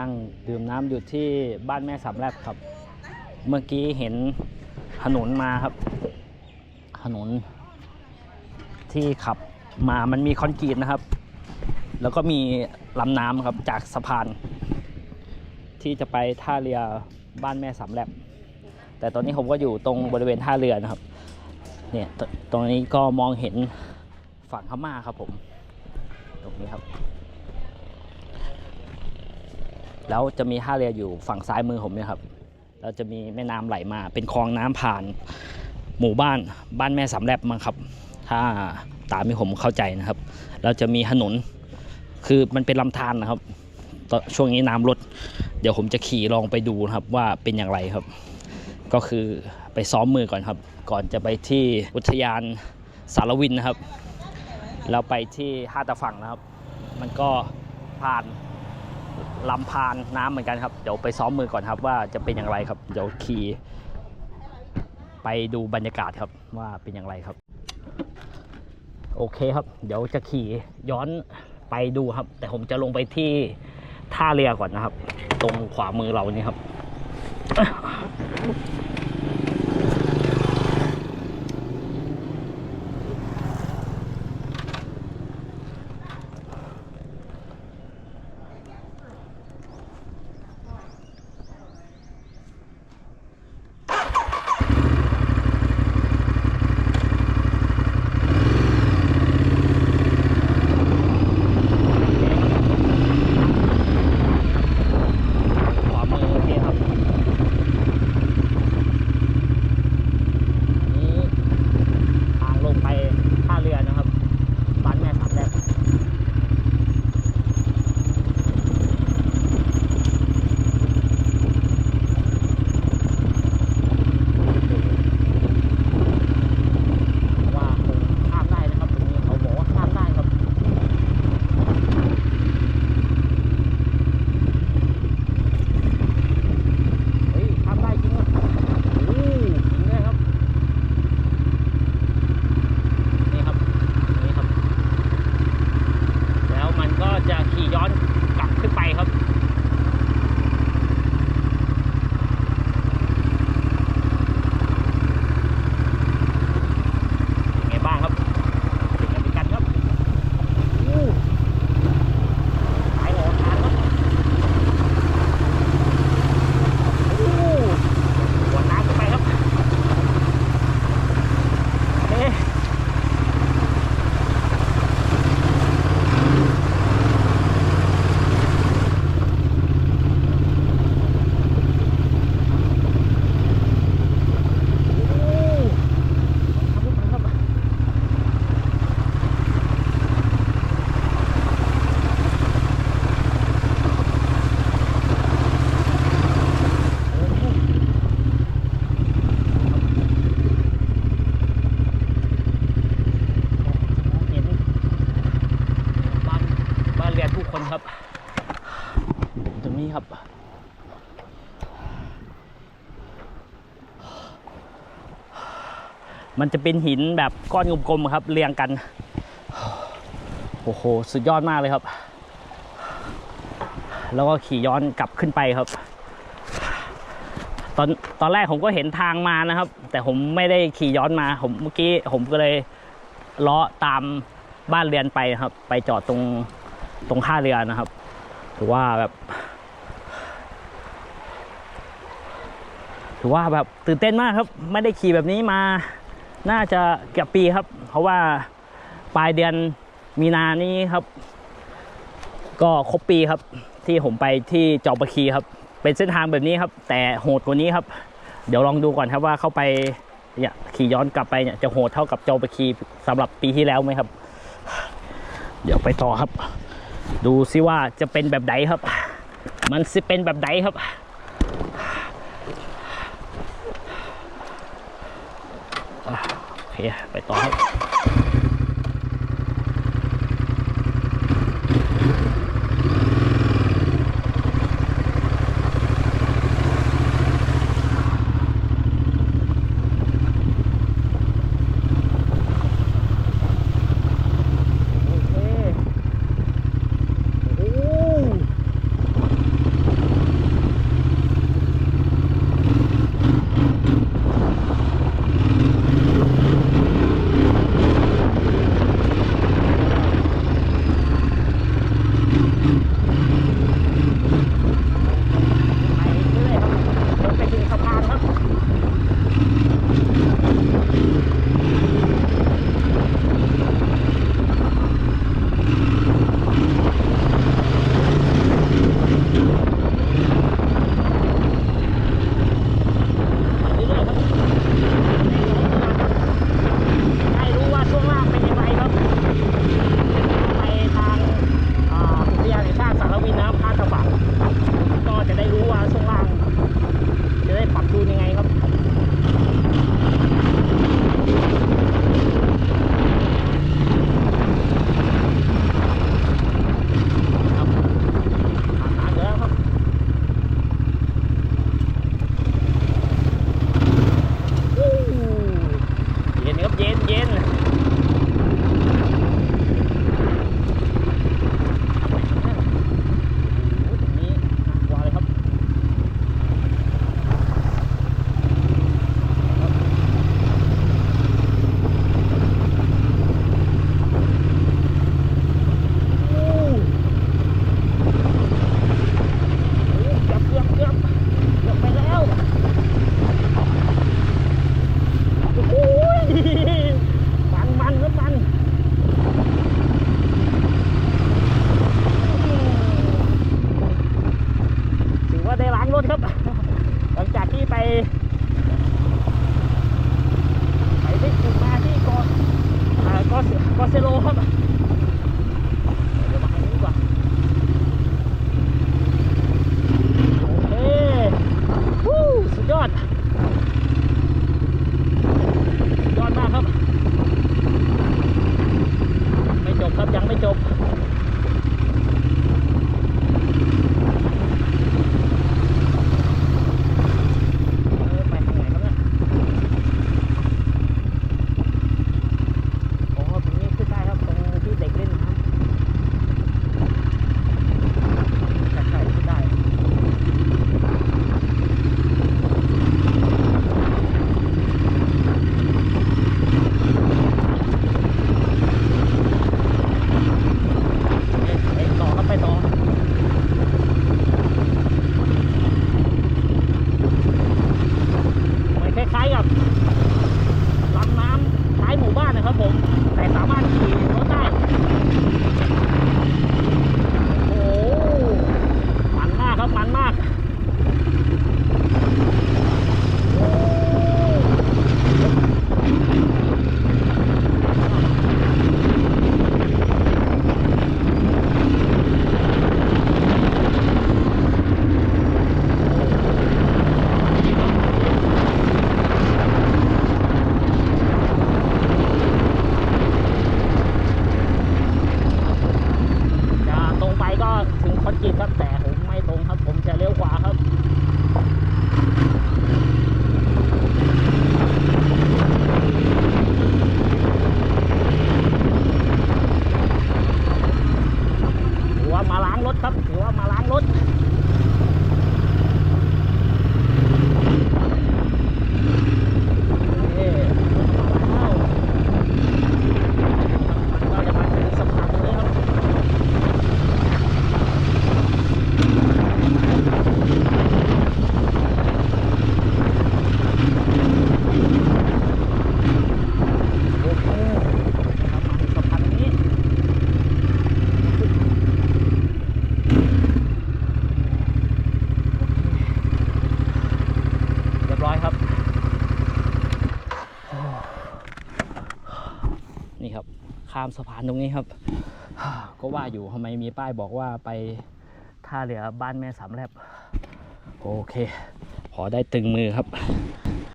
นั่งดื่มน้ำอยู่ที่บ้านแม่สามแลบครับ เมื่อกี้เห็นถนนมาครับ ถนน ที่ขับมามันมีคอนกรีตนะครับ แล้วก็มีลำน้ำครับจากสะพาน ที่จะไปท่าเรือบ้านแม่สามแลบแต่ตอนนี้ผมก็อยู่ตรงบริเวณท่าเรือนะครับ เนี่ยตตรงนี้ก็มองเห็นฝั่งพม่าครับผม ตรงนี้ครับ แล้วจะมีท่าเรืออยู่ฝั่งซ้ายมือผมเนี่ยครับแล้วจะมีแม่น้ำไหลมา เป็นคลองน้ำผ่านหมู่บ้านบ้านแม่สามแลบมั้งครับ ถ้าตามที่ผมเข้าใจนะครับ แล้วจะมีถนนคือมันเป็นลำธารนะครับช่วงนี้น้ำลด เดี๋ยวผมจะขี่ลองไปดูนะครับว่าเป็นอย่างไรครับ ก็คือไปซ้อมมือก่อนครับ ก่อนจะไปที่อุทยานสารวินนะครับ แล้วไปที่ห้าตะฝั่งนะครับ มันก็ผ่าน ลำพานน้ำเหมือนกันครับ เดี๋ยวไปซ้อมมือก่อนครับ ว่าจะเป็นอย่างไรครับ เดี๋ยวขี่ไปดูบรรยากาศครับว่าเป็นอย่างไรครับ โอเคครับ เดี๋ยวจะขี่ย้อนไปดูครับ แต่ผมจะลงไปที่ท่าเรือก่อนนะครับ ตรงขวามือเรานี่ครับ มันจะเป็นหินแบบก้อนกลมๆครับ เรียงกัน โอ้โห สุดยอดมากเลยครับ แล้วก็ขี่ย้อนกลับขึ้นไปครับ ตอนตอนแรกผมก็เห็นทางมานะครับ แต่ผมไม่ได้ขี่ย้อนมา ผมเมื่อกี้ผมก็เลยเลาะตามบ้านเรือนไปครับ ไปจอดตรงตรงท่าเรือนะครับถือว่าแบบถือว่าแบบตื่นเต้นมากครับ ไม่ได้ขี่แบบนี้มา น่าจะเกือบปีครับ เพราะว่าปลายเดือนมีนานี้ครับ ก็ครบปีครับ ที่ผมไปที่จอประคีครับ เป็นเส้นทางแบบนี้ครับ แต่โหดกว่านี้ครับ เดี๋ยวลองดูก่อนครับว่าเข้าไปเนี่ยขี่ย้อนกลับไปเนี่ยจะโหดเท่ากับจอประคีสำหรับปีที่แล้วไหมครับ เดี๋ยวไปต่อครับ ดูซิว่าจะเป็นแบบไหนครับ มันจะเป็นแบบไหนครับโอ เคไปต่อครับาเซโลครับเดี๋ยานี้ดีกว่าโอเควู้สุดยอดยอดมากครับ ไม่จบครับยังไม่จบ ข้ามสะพานตรงนี้ครับ ก็ว่าอยู่ทำไมมีป้ายบอกว่าไปท่าเรือบ้านแม่สามแลบโอเค พอได้ตึงมือครับ